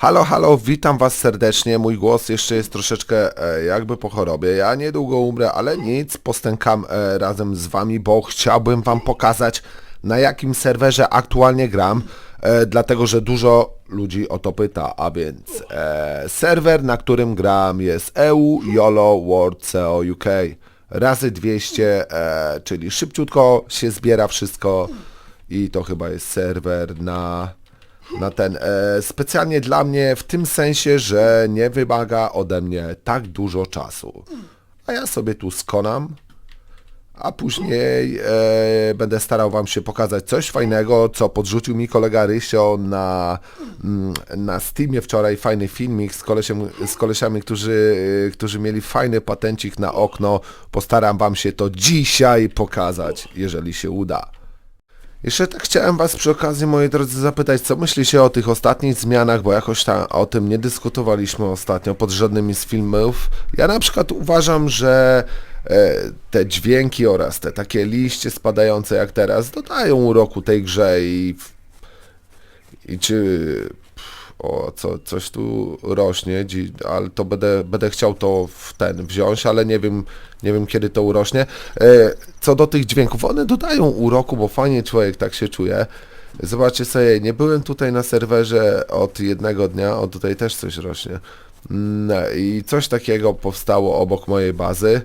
Halo, halo, witam was serdecznie. Mój głos jeszcze jest troszeczkę e, jakby po chorobie. Ja niedługo umrę, ale nic, postękam e, razem z wami, bo chciałbym wam pokazać na jakim serwerze aktualnie gram, e, dlatego że dużo ludzi o to pyta, a więc e, serwer, na którym gram jest EU YOLO World CO UK razy 200, e, czyli szybciutko się zbiera wszystko i to chyba jest serwer na na ten. E, specjalnie dla mnie w tym sensie, że nie wymaga ode mnie tak dużo czasu. A ja sobie tu skonam, a później e, będę starał wam się pokazać coś fajnego, co podrzucił mi kolega Rysio na, mm, na Steamie wczoraj. Fajny filmik z, kolesiem, z kolesiami, którzy, e, którzy mieli fajny patencik na okno. Postaram wam się to dzisiaj pokazać, jeżeli się uda. Jeszcze tak chciałem Was przy okazji, moi drodzy, zapytać, co myślicie o tych ostatnich zmianach, bo jakoś tam o tym nie dyskutowaliśmy ostatnio pod żadnymi z filmów. Ja na przykład uważam, że e, te dźwięki oraz te takie liście spadające jak teraz dodają uroku tej grze i, i czy o, co, coś tu rośnie, ale to będę, będę chciał to w ten wziąć, ale nie wiem, nie wiem kiedy to urośnie. E, co do tych dźwięków, one dodają uroku, bo fajnie człowiek tak się czuje. Zobaczcie sobie, nie byłem tutaj na serwerze od jednego dnia, o tutaj też coś rośnie. Mm, I coś takiego powstało obok mojej bazy,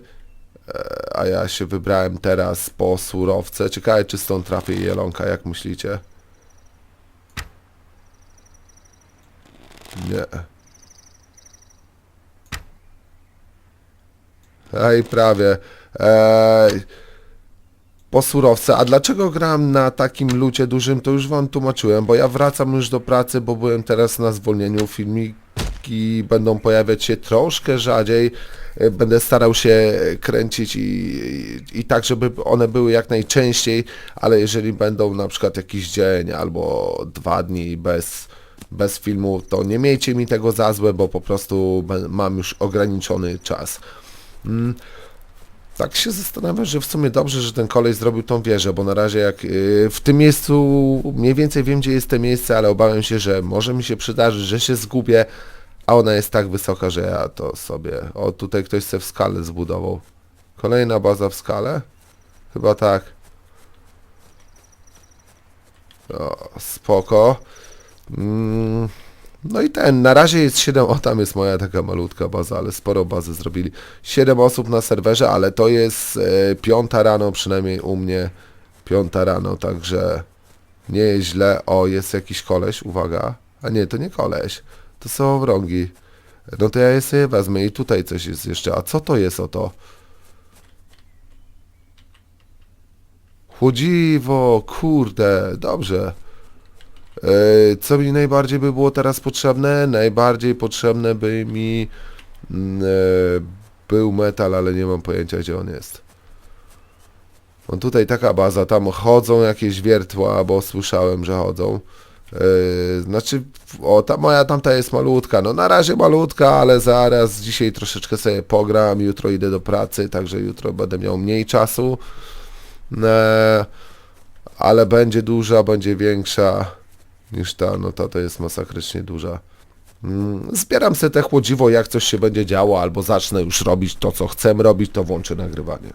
e, a ja się wybrałem teraz po surowce. Ciekawe czy stąd trafię jelonka, jak myślicie? Nie. Ej, prawie. Ej, po surowce. A dlaczego gram na takim lucie dużym, to już wam tłumaczyłem, bo ja wracam już do pracy, bo byłem teraz na zwolnieniu. Filmiki będą pojawiać się troszkę rzadziej. E, Będę starał się kręcić i, i, i tak, żeby one były jak najczęściej, ale jeżeli będą na przykład jakiś dzień albo dwa dni bez bez filmu, to nie miejcie mi tego za złe, bo po prostu mam już ograniczony czas. Mm. Tak się zastanawiam, że w sumie dobrze, że ten kolej zrobił tą wieżę, bo na razie jak yy, w tym miejscu mniej więcej wiem, gdzie jest to miejsce, ale obawiam się, że może mi się przydarzyć, że się zgubię, a ona jest tak wysoka, że ja to sobie... O, tutaj ktoś se w skale zbudował. Kolejna baza w skale? Chyba tak. O, spoko. Mm, No i ten, na razie jest 7, o tam jest moja taka malutka baza, ale sporo bazy zrobili. 7 osób na serwerze, ale to jest e, piąta rano, przynajmniej u mnie piąta rano, także nie jest źle. O, jest jakiś koleś, uwaga. A nie, to nie koleś, to są wrągi. No to ja je sobie wezmę i tutaj coś jest jeszcze. A co to jest o to? Chłodziwo, kurde, dobrze. E, Co mi najbardziej by było teraz potrzebne? Najbardziej potrzebne by mi mm, e, był metal, ale nie mam pojęcia gdzie on jest. No tutaj taka baza, tam chodzą jakieś wiertła, bo słyszałem, że chodzą. E, Znaczy, o ta moja tamta jest malutka, no na razie malutka, ale zaraz dzisiaj troszeczkę sobie pogram, jutro idę do pracy, także jutro będę miał mniej czasu. E, Ale będzie duża, będzie większa niż ta, no ta to jest masakrycznie duża. Mm, Zbieram sobie te chłodziwo, jak coś się będzie działo, albo zacznę już robić to, co chcę robić, to włączę nagrywanie.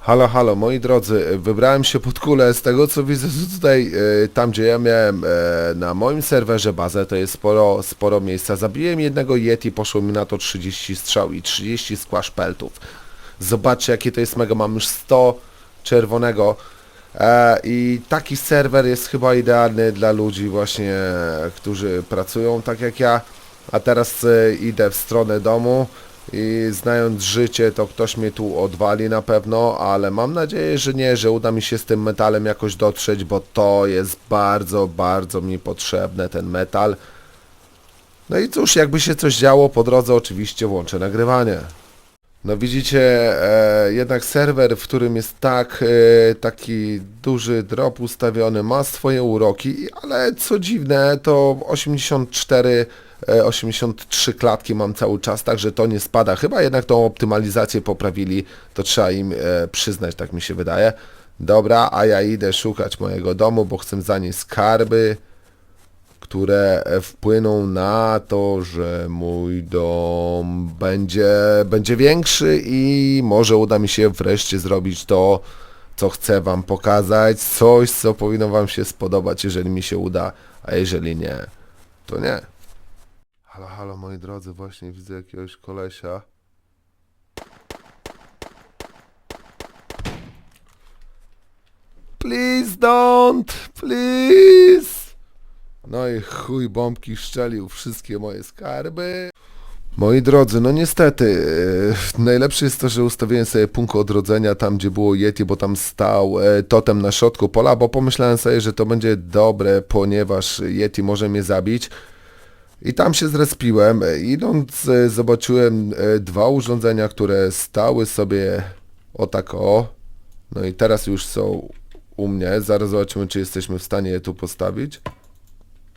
Halo, halo, moi drodzy, wybrałem się pod kulę, z tego co widzę tutaj, e, tam gdzie ja miałem e, na moim serwerze bazę, to jest sporo, sporo miejsca. Zabiłem jednego Yeti, poszło mi na to 30 strzał i 30 squash peltów. Zobaczcie jakie to jest mega, mam już 100 czerwonego. E, I taki serwer jest chyba idealny dla ludzi właśnie, którzy pracują tak jak ja, a teraz e, idę w stronę domu i znając życie, to ktoś mnie tu odwali na pewno, ale mam nadzieję, że nie, że uda mi się z tym metalem jakoś dotrzeć, bo to jest bardzo, bardzo mi potrzebne, ten metal. No i cóż, jakby się coś działo po drodze, oczywiście włączę nagrywanie. No widzicie, e, jednak serwer, w którym jest tak, e, taki duży drop ustawiony, ma swoje uroki, ale co dziwne, to 84, e, 83 klatki mam cały czas, także to nie spada. Chyba jednak tą optymalizację poprawili, to trzeba im e, przyznać, tak mi się wydaje. Dobra, a ja idę szukać mojego domu, bo chcę zanieść skarby, które e, wpłyną na to, że mój dom będzie, będzie większy i może uda mi się wreszcie zrobić to, co chcę Wam pokazać, coś, co powinno Wam się spodobać, jeżeli mi się uda, a jeżeli nie, to nie. Halo, halo moi drodzy, właśnie widzę jakiegoś kolesia. Please don't, please. No i chuj bombki szczelił wszystkie moje skarby. Moi drodzy, no niestety, e, najlepsze jest to, że ustawiłem sobie punkt odrodzenia tam, gdzie było Yeti, bo tam stał e, totem na środku pola, bo pomyślałem sobie, że to będzie dobre, ponieważ Yeti może mnie zabić. I tam się zrespiłem. E, Idąc e, zobaczyłem e, dwa urządzenia, które stały sobie o tak o. No i teraz już są u mnie. Zaraz zobaczymy, czy jesteśmy w stanie je tu postawić.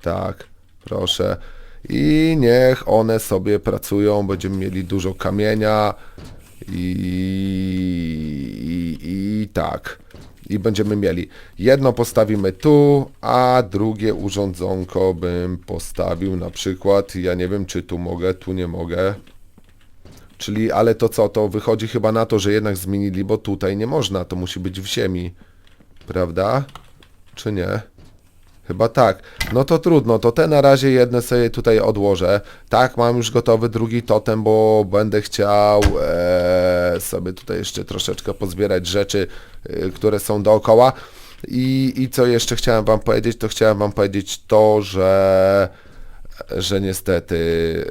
Tak, proszę. I niech one sobie pracują. Będziemy mieli dużo kamienia. I, i, i tak. I będziemy mieli. Jedno postawimy tu, a drugie urządzonko bym postawił na przykład. Ja nie wiem, czy tu mogę, tu nie mogę. Czyli, ale to co, to wychodzi chyba na to, że jednak zmienili, bo tutaj nie można, to musi być w ziemi. Prawda? Czy nie? Chyba tak. No to trudno, to te na razie jedne sobie tutaj odłożę. Tak, mam już gotowy drugi totem, bo będę chciał e, sobie tutaj jeszcze troszeczkę pozbierać rzeczy, e, które są dookoła. I, I co jeszcze chciałem wam powiedzieć, to chciałem wam powiedzieć to, że że niestety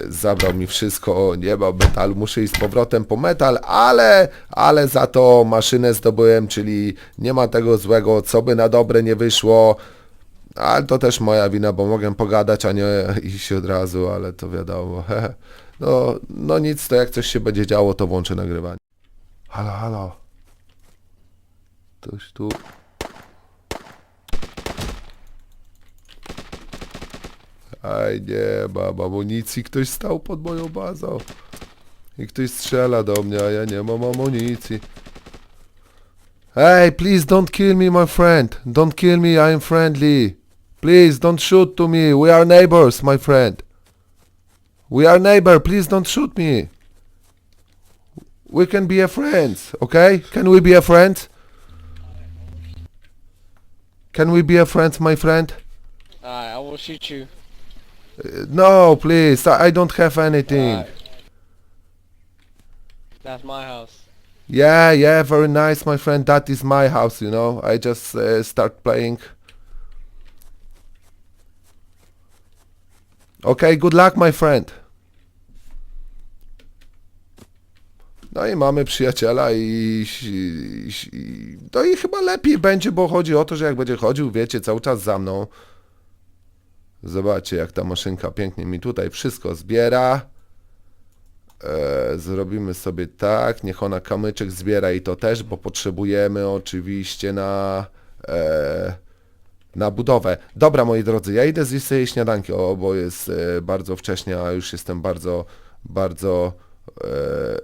zabrał mi wszystko, nie ma metalu, muszę iść z powrotem po metal, ale, ale za to maszynę zdobyłem, czyli nie ma tego złego, co by na dobre nie wyszło, ale to też moja wina, bo mogę pogadać, a nie iść od razu, ale to wiadomo. No, no nic, to jak coś się będzie działo, to włączę nagrywanie. Halo, halo. Ktoś tu... Aj nie, mam amunicji, ktoś stał pod moją bazą. I ktoś strzela do mnie, a ja nie mam amunicji. Hey, please don't kill me, my friend. Don't kill me, I am friendly. Please don't shoot to me. We are neighbors, my friend. We are neighbor. Please don't shoot me. We can be a friends, okay? Can we be a friend? Can we be a friend, my friend? Alright, I will shoot you. Uh, no, please. I I don't have anything. Alright. That's my house. Yeah, yeah, very nice, my friend. That is my house, you know. I just uh, start playing. Okay, good luck, my friend. No i mamy przyjaciela i, i, i no i chyba lepiej będzie, bo chodzi o to, że jak będzie chodził, wiecie, cały czas za mną. Zobaczcie, jak ta maszynka pięknie mi tutaj wszystko zbiera. E, zrobimy sobie tak, niech ona kamyczek zbiera i to też, bo potrzebujemy oczywiście na, e, na budowę. Dobra, moi drodzy, ja idę zjeść sobie śniadanki, o, bo jest e, bardzo wcześnie, a już jestem bardzo, bardzo, e,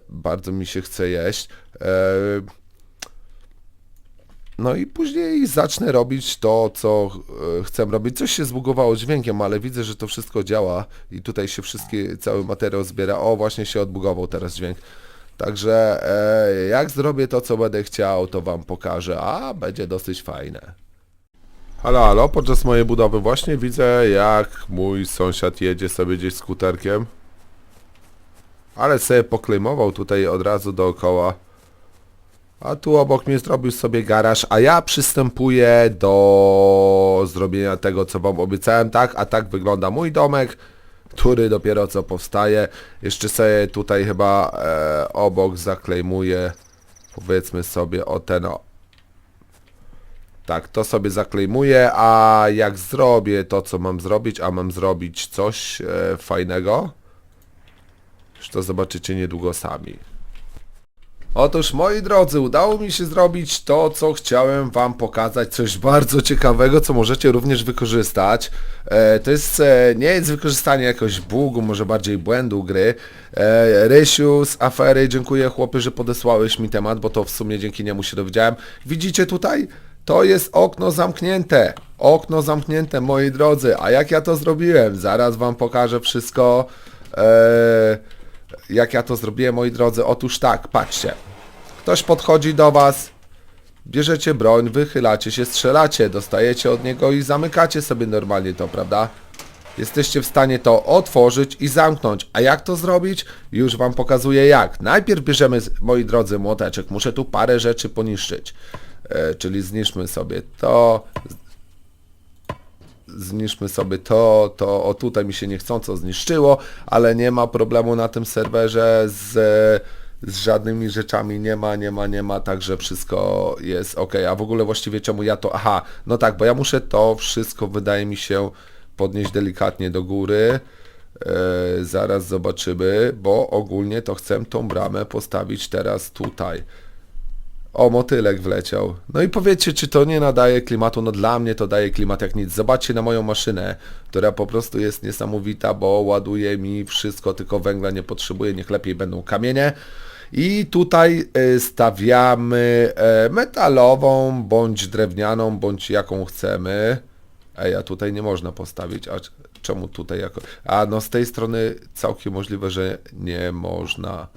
bardzo mi się chce jeść. E, no i później zacznę robić to, co chcę robić. Coś się zbugowało dźwiękiem, ale widzę, że to wszystko działa i tutaj się wszystkie, cały materiał zbiera. O, właśnie się odbugował teraz dźwięk. Także e, jak zrobię to, co będę chciał, to wam pokażę, a będzie dosyć fajne. Halo, halo, podczas mojej budowy właśnie widzę, jak mój sąsiad jedzie sobie gdzieś skuterkiem. Ale sobie poklejmował tutaj od razu dookoła. A tu obok mnie zrobił sobie garaż, a ja przystępuję do zrobienia tego, co wam obiecałem, tak? A tak wygląda mój domek, który dopiero co powstaje. Jeszcze sobie tutaj chyba e, obok zaklejmuję, powiedzmy sobie o ten o. Tak, to sobie zaklejmuję, a jak zrobię to, co mam zrobić, a mam zrobić coś e, fajnego, już to zobaczycie niedługo sami. Otóż moi drodzy, udało mi się zrobić to, co chciałem wam pokazać, coś bardzo ciekawego, co możecie również wykorzystać. E, to jest, e, nie jest wykorzystanie jakiegoś bugu, może bardziej błędu gry. E, Rysiu z afery, dziękuję chłopie, że podesłałeś mi temat, bo to w sumie dzięki niemu się dowiedziałem. Widzicie tutaj? To jest okno zamknięte. Okno zamknięte, moi drodzy. A jak ja to zrobiłem? Zaraz wam pokażę wszystko. Eee, jak ja to zrobiłem, moi drodzy. Otóż tak, patrzcie. Ktoś podchodzi do was, bierzecie broń, wychylacie się, strzelacie, dostajecie od niego i zamykacie sobie normalnie to, prawda? Jesteście w stanie to otworzyć i zamknąć. A jak to zrobić? Już Wam pokazuję jak. Najpierw bierzemy, moi drodzy, młoteczek. Muszę tu parę rzeczy poniszczyć. E, czyli zniszczmy sobie to. Zniszczmy sobie to, to, o tutaj mi się niechcąco zniszczyło, ale nie ma problemu na tym serwerze z, z żadnymi rzeczami, nie ma, nie ma, nie ma, także wszystko jest ok. A w ogóle właściwie czemu ja to, aha, no tak, bo ja muszę to wszystko, wydaje mi się, podnieść delikatnie do góry. E, zaraz zobaczymy, bo ogólnie to chcę tą bramę postawić teraz tutaj. O, motylek wleciał. No i powiedzcie, czy to nie nadaje klimatu? No dla mnie to daje klimat jak nic. Zobaczcie na moją maszynę, która po prostu jest niesamowita, bo ładuje mi wszystko, tylko węgla nie potrzebuję, niech lepiej będą kamienie. I tutaj y, stawiamy e, metalową, bądź drewnianą, bądź jaką chcemy. Ej, a tutaj nie można postawić, a czemu tutaj jako... A no z tej strony całkiem możliwe, że nie można.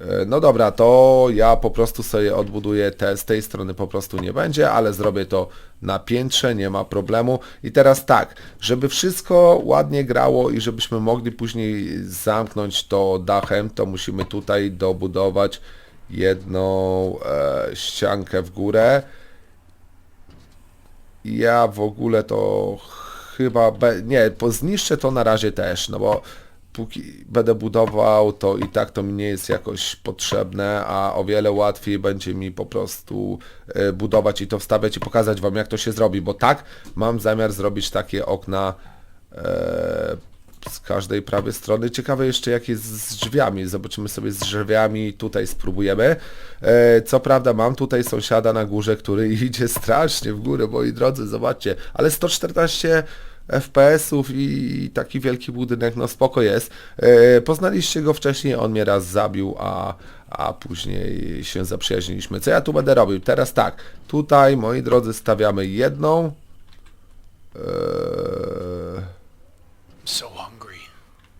E, No dobra, to ja po prostu sobie odbuduję te, z tej strony po prostu nie będzie, ale zrobię to na piętrze, nie ma problemu. I teraz tak, żeby wszystko ładnie grało i żebyśmy mogli później zamknąć to dachem, to musimy tutaj dobudować jedną e, ściankę w górę. Ja w ogóle to chyba, nie, zniszczę to na razie też, no bo póki będę budował, to i tak to mi nie jest jakoś potrzebne, a o wiele łatwiej będzie mi po prostu e, budować i to wstawiać i pokazać Wam jak to się zrobi, bo tak, mam zamiar zrobić takie okna e, z każdej prawej strony. Ciekawe jeszcze jak jest z drzwiami. Zobaczymy sobie z drzwiami, tutaj spróbujemy. E, co prawda mam tutaj sąsiada na górze, który idzie strasznie w górę, moi drodzy, zobaczcie. Ale 114 FPS-ów i taki wielki budynek, no spoko jest. E, poznaliście go wcześniej, on mnie raz zabił, a, a później się zaprzyjaźniliśmy. Co ja tu będę robił? Teraz tak, tutaj, moi drodzy, stawiamy jedną. Eee, So hungry.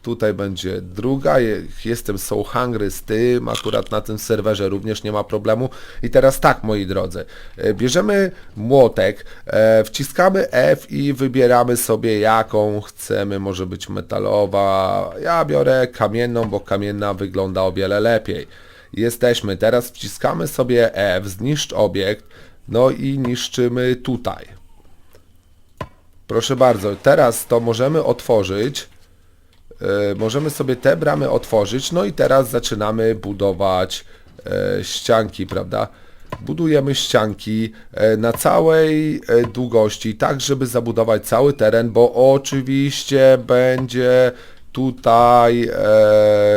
Tutaj będzie druga, Je- jestem so hungry z tym, akurat na tym serwerze również nie ma problemu. I teraz tak, moi drodzy, e, bierzemy młotek, e, wciskamy F i wybieramy sobie jaką chcemy, może być metalowa, ja biorę kamienną, bo kamienna wygląda o wiele lepiej. Jesteśmy, teraz wciskamy sobie F, zniszcz obiekt, no i niszczymy tutaj. Proszę bardzo, teraz to możemy otworzyć. E, możemy sobie te bramy otworzyć, no i teraz zaczynamy budować e, ścianki, prawda? Budujemy ścianki e, na całej długości, tak żeby zabudować cały teren, bo oczywiście będzie tutaj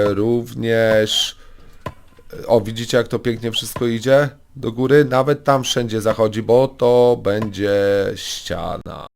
również o, widzicie jak to pięknie wszystko idzie do góry? Nawet tam wszędzie zachodzi, bo to będzie ściana.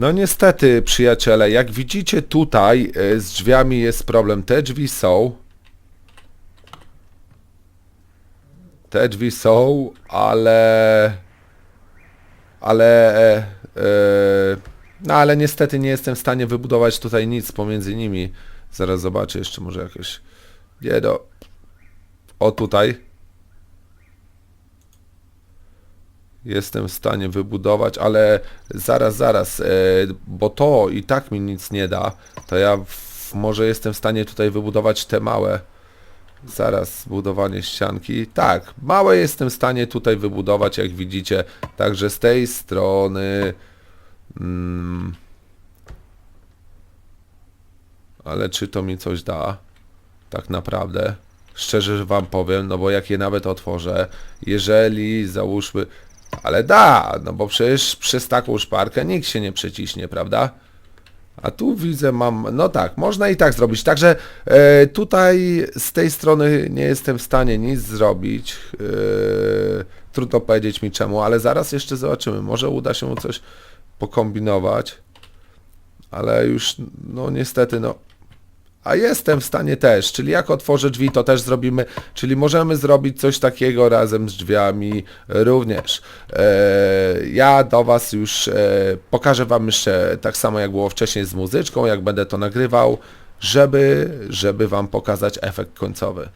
No niestety, przyjaciele, jak widzicie tutaj e, z drzwiami jest problem. Te drzwi są. Te drzwi są, ale... Ale... E, e, no ale niestety nie jestem w stanie wybudować tutaj nic pomiędzy nimi. Zaraz zobaczę jeszcze może jakoś... Nie do... O tutaj. Jestem w stanie wybudować, ale zaraz, zaraz, e, bo to i tak mi nic nie da, to ja w, może jestem w stanie tutaj wybudować te małe. Zaraz, budowanie ścianki. Tak, małe jestem w stanie tutaj wybudować, jak widzicie. Także z tej strony... Mm, ale czy to mi coś da? Tak naprawdę. Szczerze wam powiem, no bo jak je nawet otworzę, jeżeli załóżmy... Ale da, no bo przecież przez taką szparkę nikt się nie przeciśnie, prawda? A tu widzę mam, no tak, można i tak zrobić. Także e, tutaj z tej strony nie jestem w stanie nic zrobić. E, trudno powiedzieć mi czemu, ale zaraz jeszcze zobaczymy. Może uda się coś pokombinować. Ale już, no niestety, no a jestem w stanie też, czyli jak otworzę drzwi, to też zrobimy, czyli możemy zrobić coś takiego razem z drzwiami również. E, ja do Was już e, pokażę Wam jeszcze tak samo jak było wcześniej z muzyczką, jak będę to nagrywał, żeby, żeby Wam pokazać efekt końcowy.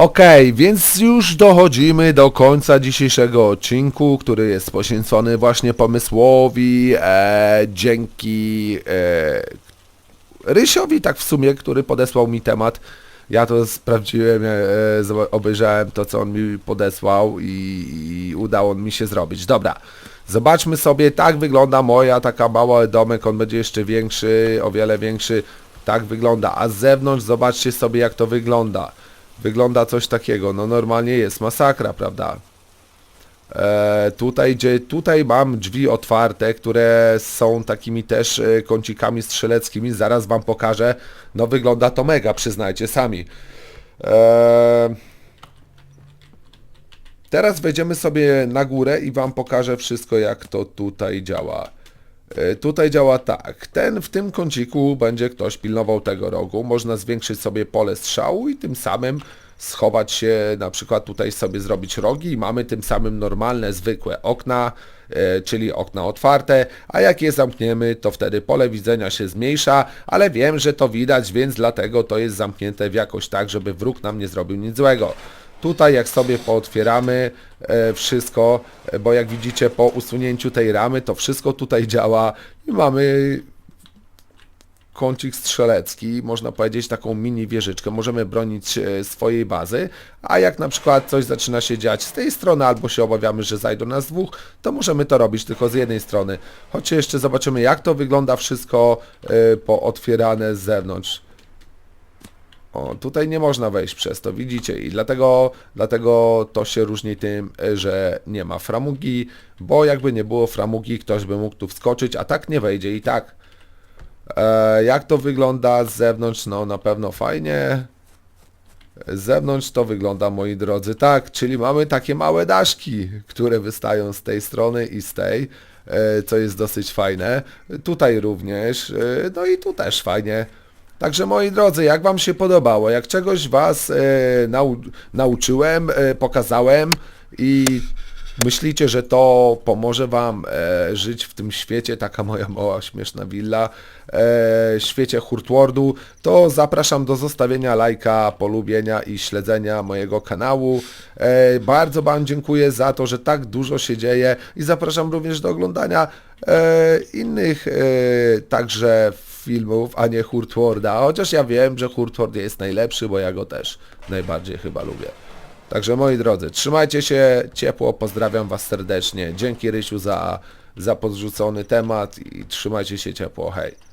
Okej, więc już dochodzimy do końca dzisiejszego odcinku, który jest poświęcony właśnie pomysłowi, e, dzięki e, Rysiowi, tak w sumie, który podesłał mi temat. Ja to sprawdziłem, e, obejrzałem to, co on mi podesłał i, i udało mi się zrobić. Dobra, zobaczmy sobie, tak wygląda moja taka mała domek, on będzie jeszcze większy, o wiele większy. Tak wygląda, a z zewnątrz zobaczcie sobie, jak to wygląda. Wygląda coś takiego, no normalnie jest masakra, prawda? E, tutaj, gdzie, tutaj mam drzwi otwarte, które są takimi też e, kącikami strzeleckimi. Zaraz wam pokażę. No wygląda to mega, przyznajcie sami. E, teraz wejdziemy sobie na górę i wam pokażę wszystko, jak to tutaj działa. E, Tutaj działa tak. Ten w tym kąciku będzie ktoś pilnował tego rogu. Można zwiększyć sobie pole strzału i tym samym schować się, na przykład tutaj sobie zrobić rogi i mamy tym samym normalne, zwykłe okna, e, czyli okna otwarte, a jak je zamkniemy, to wtedy pole widzenia się zmniejsza, ale wiem, że to widać, więc dlatego to jest zamknięte w jakoś tak, żeby wróg nam nie zrobił nic złego. Tutaj jak sobie pootwieramy e, wszystko, e, bo jak widzicie po usunięciu tej ramy, to wszystko tutaj działa i mamy kącik strzelecki, można powiedzieć taką mini wieżyczkę, możemy bronić e, swojej bazy, a jak na przykład coś zaczyna się dziać z tej strony, albo się obawiamy, że zajdą nas dwóch, to możemy to robić tylko z jednej strony. Chodźcie jeszcze zobaczymy jak to wygląda wszystko e, pootwierane z zewnątrz. O, tutaj nie można wejść przez to, widzicie, i dlatego, dlatego to się różni tym, że nie ma framugi, bo jakby nie było framugi, ktoś by mógł tu wskoczyć, a tak nie wejdzie i tak. E, jak to wygląda z zewnątrz? No na pewno fajnie. Z zewnątrz to wygląda, moi drodzy, tak, czyli mamy takie małe daszki, które wystają z tej strony i z tej, e, co jest dosyć fajne. Tutaj również, e, no i tu też fajnie. Także moi drodzy, jak Wam się podobało, jak czegoś Was e, nau nauczyłem, e, pokazałem i myślicie, że to pomoże Wam e, żyć w tym świecie, taka moja mała śmieszna willa, świecie Hurtwordu, to zapraszam do zostawienia lajka, polubienia i śledzenia mojego kanału. Bardzo Wam dziękuję za to, że tak dużo się dzieje i zapraszam również do oglądania innych także filmów, a nie Hurtworda, chociaż ja wiem, że Hurtword jest najlepszy, bo ja go też najbardziej chyba lubię. Także moi drodzy, trzymajcie się ciepło, pozdrawiam Was serdecznie. Dzięki Rysiu za, za podrzucony temat i trzymajcie się ciepło, hej.